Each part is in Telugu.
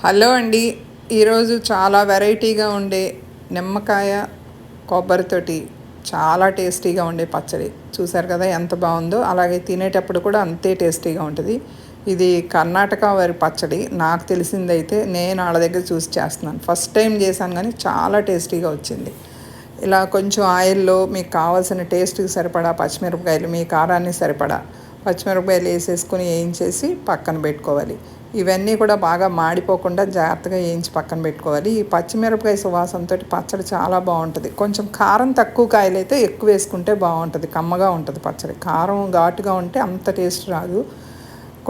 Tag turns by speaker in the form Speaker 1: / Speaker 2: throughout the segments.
Speaker 1: హలో అండి. ఈరోజు చాలా వెరైటీగా ఉండే నిమ్మకాయ కొబ్బరితోటి చాలా టేస్టీగా ఉండే పచ్చడి. చూసారు కదా ఎంత బాగుందో. అలాగే తినేటప్పుడు కూడా అంతే టేస్టీగా ఉంటుంది. ఇది కర్ణాటక వారి పచ్చడి. నాకు తెలిసిందైతే నేను వాళ్ళ దగ్గర చూసి చేస్తున్నాను. ఫస్ట్ టైం చేశాను కానీ చాలా టేస్టీగా వచ్చింది. ఇలా కొంచెం ఆయిల్లో మీకు కావాల్సిన టేస్ట్కి సరిపడా పచ్చిమిరపకాయలు మీ కారాన్ని సరిపడా పచ్చిమిరపకాయలు వేసేసుకొని వేయించేసి పక్కన పెట్టుకోవాలి. ఇవన్నీ కూడా బాగా మాడిపోకుండా జాగ్రత్తగా వేయించి పక్కన పెట్టుకోవాలి. ఈ పచ్చిమిరపకాయ సువాసనతో పచ్చడి చాలా బాగుంటుంది. కొంచెం కారం తక్కువ కాయలు అయితే ఎక్కువ వేసుకుంటే బాగుంటుంది. కమ్మగా ఉంటుంది పచ్చడి. కారం ఘాటుగా ఉంటే అంత టేస్ట్ రాదు.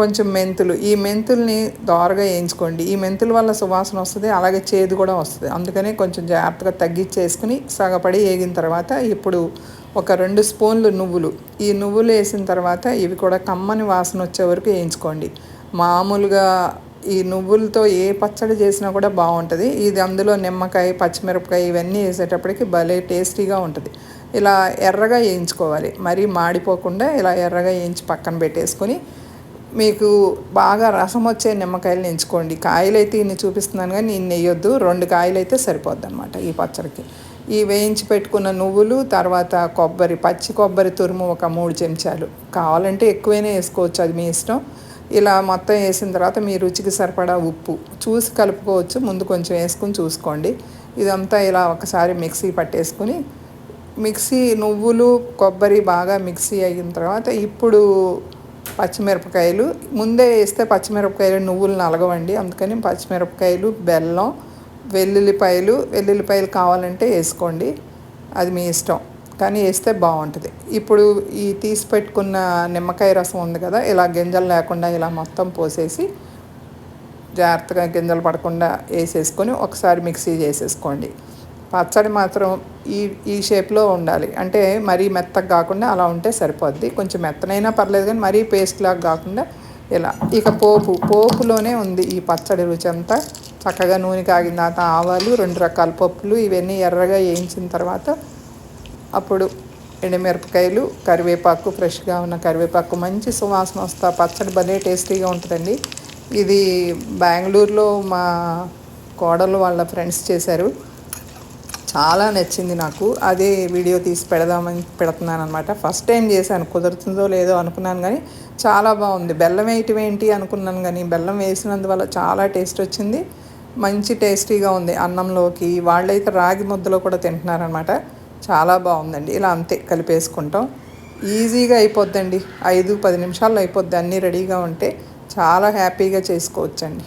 Speaker 1: కొంచెం మెంతులు. ఈ మెంతుల్ని దోరగా వేయించుకోండి. ఈ మెంతుల వల్ల సువాసన వస్తుంది అలాగే చేదు కూడా వస్తుంది. అందుకనే కొంచెం జాగ్రత్తగా తగ్గించేసుకుని సగపడి వేగిన తర్వాత ఇప్పుడు ఒక రెండు స్పూన్లు నువ్వులు. ఈ నువ్వులు వేసిన తర్వాత ఇవి కూడా కమ్మని వాసన వచ్చే వరకు వేయించుకోండి. మామూలుగా ఈ నువ్వులతో ఏ పచ్చడి చేసినా కూడా బాగుంటుంది. ఇది అందులో నిమ్మకాయ పచ్చిమిరపకాయ ఇవన్నీ వేసేటప్పటికి భలే టేస్టీగా ఉంటుంది. ఇలా ఎర్రగా వేయించుకోవాలి. మరీ మాడిపోకుండా ఇలా ఎర్రగా వేయించి పక్కన పెట్టేసుకొని మీకు బాగా రసం వచ్చే నిమ్మకాయలు ఎంచుకోండి కాయలు అయితే ఇన్ని చూపిస్తున్నాను కానీ ఇన్ని వేయొద్దు రెండు కాయలు అయితే సరిపోద్ది అనమాట ఈ పచ్చడికి. ఈ వేయించి పెట్టుకున్న నువ్వులు తర్వాత కొబ్బరి పచ్చి కొబ్బరి తురుము ఒక మూడు చెంచాలు. కావాలంటే ఎక్కువైనా వేసుకోవచ్చు అది మీ ఇష్టం. ఇలా మొత్తం వేసిన తర్వాత మీ రుచికి సరిపడా ఉప్పు. చూసి కలుపుకోవచ్చు. ముందు కొంచెం వేసుకుని చూసుకోండి. ఇదంతా ఇలా ఒకసారి మిక్సీ పట్టేసుకుని మిక్సీ నువ్వులు కొబ్బరి బాగా మిక్సీ అయిన తర్వాత ఇప్పుడు పచ్చిమిరపకాయలు. ముందే వేస్తే పచ్చిమిరపకాయలు నువ్వులు నలగవండి. అందుకని పచ్చిమిరపకాయలు బెల్లం వెల్లుల్లిపాయలు వెల్లుల్లిపాయలు కావాలంటే వేసుకోండి. అది మీ ఇష్టం. కానీ వేస్తే బాగుంటుంది. ఇప్పుడు ఈ తీసి పెట్టుకున్న నిమ్మకాయ రసం ఉంది కదా ఇలా గింజలు లేకుండా ఇలా మొత్తం పోసేసి జాగ్రత్తగా గింజలు పడకుండా వేసేసుకొని ఒకసారి మిక్సీ చేసేసుకోండి. పచ్చడి మాత్రం ఈ ఈ షేప్లో ఉండాలి. అంటే మరీ మెత్తగా కాకుండా అలా ఉంటే సరిపోద్ది. కొంచెం మెత్తనైనా పర్లేదు కానీ మరీ పేస్ట్ లాగా కాకుండా ఇలా. ఇక పోపు పోపులోనే ఉంది ఈ పచ్చడి రుచి అంతా. చక్కగా నూనె కాగిన తర్వాత ఆవాలు రెండు రకాల పప్పులు ఇవన్నీ ఎర్రగా వేయించిన తర్వాత అప్పుడు ఎండుమిరపకాయలు కరివేపాకు ఫ్రెష్గా ఉన్న కరివేపాకు మంచి సువాసన వస్తా పచ్చడి భలే టేస్టీగా ఉంటుందండి. ఇది బెంగళూరులో మా కోడలు వాళ్ళ ఫ్రెండ్స్ చేశారు. చాలా నచ్చింది నాకు. అదే వీడియో తీసి పెడదామని పెడుతున్నాను అనమాట ఫస్ట్ టైం చేశాను. కుదురుతుందో లేదో అనుకున్నాను కానీ చాలా బాగుంది. బెల్లం వేయటం ఏంటి అనుకున్నాను కానీ బెల్లం వేసినందువల్ల చాలా టేస్ట్ వచ్చింది. మంచి టేస్టీగా ఉంది అన్నంలోకి. వాళ్ళైతే రాగి ముద్దలో కూడా తింటున్నారనమాట చాలా బాగుందండి. ఇలా అంతే కలిపేసుకుంటాం. ఈజీగా అయిపోద్దండి. ఐదు పది నిమిషాల్లో అయిపోద్ది. అన్నీ రెడీగా ఉంటే చాలా హ్యాపీగా చేసుకోవచ్చండి.